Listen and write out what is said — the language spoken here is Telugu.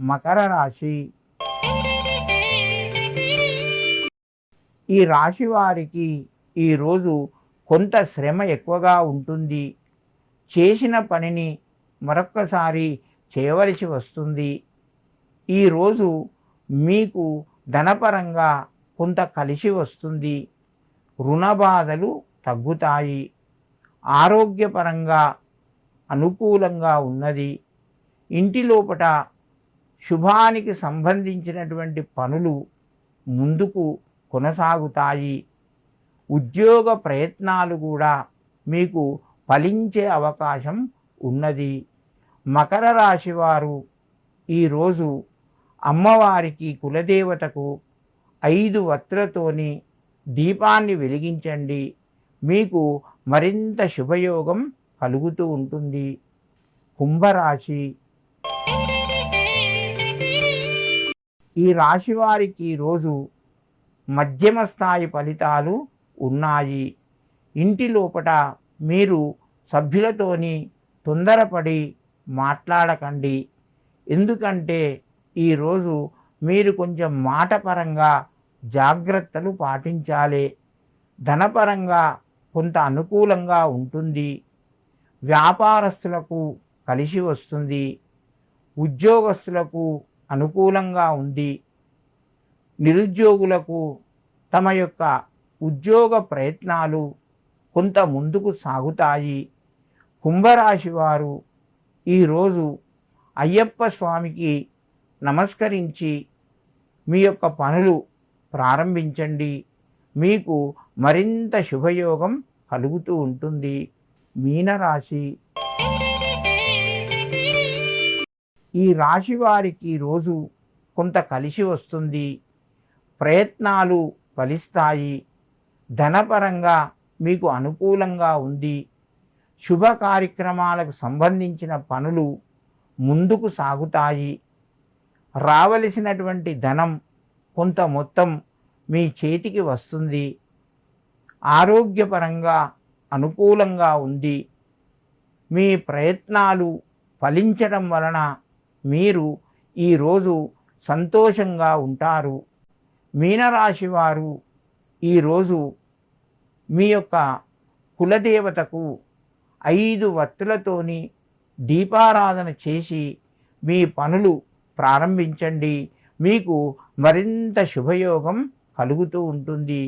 మకర రాశి ఈ రాశి వారికి ఈరోజు కొంత శ్రమ ఎక్కువగా ఉంటుంది. చేసిన పనిని మరొక్కసారి చేయవలసి వస్తుంది. ఈరోజు మీకు ధనపరంగా కొంత కలిసి వస్తుంది. రుణ బాధలు తగ్గుతాయి. ఆరోగ్యపరంగా అనుకూలంగా ఉన్నది. ఇంటి లోపట శుభానికి సంబంధించినటువంటి పనులు ముందుకు కొనసాగుతాయి. ఉద్యోగ ప్రయత్నాలు కూడా మీకు ఫలించే అవకాశం ఉన్నది. మకర రాశి వారు ఈరోజు అమ్మవారికి కులదేవతకు ఐదు వత్రతోని దీపాన్ని వెలిగించండి. మీకు మరింత శుభయోగం కలుగుతూ ఉంటుంది. కుంభరాశి ఈ రాశి వారికి రోజు మధ్యమ స్థాయి ఫలితాలు ఉన్నాయి. ఇంటి లోపట మీరు సభ్యులతోని తొందరపడి మాట్లాడకండి. ఎందుకంటే ఈరోజు మీరు కొంచెం మాటపరంగా జాగ్రత్తలు పాటించాలి. ధనపరంగా కొంత అనుకూలంగా ఉంటుంది. వ్యాపారస్తులకు కలిసి వస్తుంది. ఉద్యోగస్తులకు అనుకూలంగా ఉంది నిరుద్యోగులకు తమ యొక్క ఉద్యోగ ప్రయత్నాలు కొంత ముందుకు సాగుతాయి. కుంభరాశి వారు ఈరోజు అయ్యప్ప స్వామికి నమస్కరించి మీ యొక్క పనులు ప్రారంభించండి. మీకు మరింత శుభయోగం కలుగుతూ ఉంటుంది. మీనరాశి ఈ రాశి వారికి రోజు కొంత కలిసి వస్తుంది. ప్రయత్నాలు ఫలిస్తాయి. ధనపరంగా మీకు అనుకూలంగా ఉంది. శుభ కార్యక్రమాలకు సంబంధించిన పనులు ముందుకు సాగుతాయి. రావలసినటువంటి ధనం కొంత మొత్తం మీ చేతికి వస్తుంది. ఆరోగ్యపరంగా అనుకూలంగా ఉంది. మీ ప్రయత్నాలు ఫలించడం వలన మీరు ఈరోజు సంతోషంగా ఉంటారు. మీనరాశి వారు ఈరోజు మీ యొక్క కులదేవతకు ఐదు వత్తులతోని దీపారాధన చేసి మీ పనులు ప్రారంభించండి. మీకు మరింత శుభయోగం కలుగుతూ ఉంటుంది.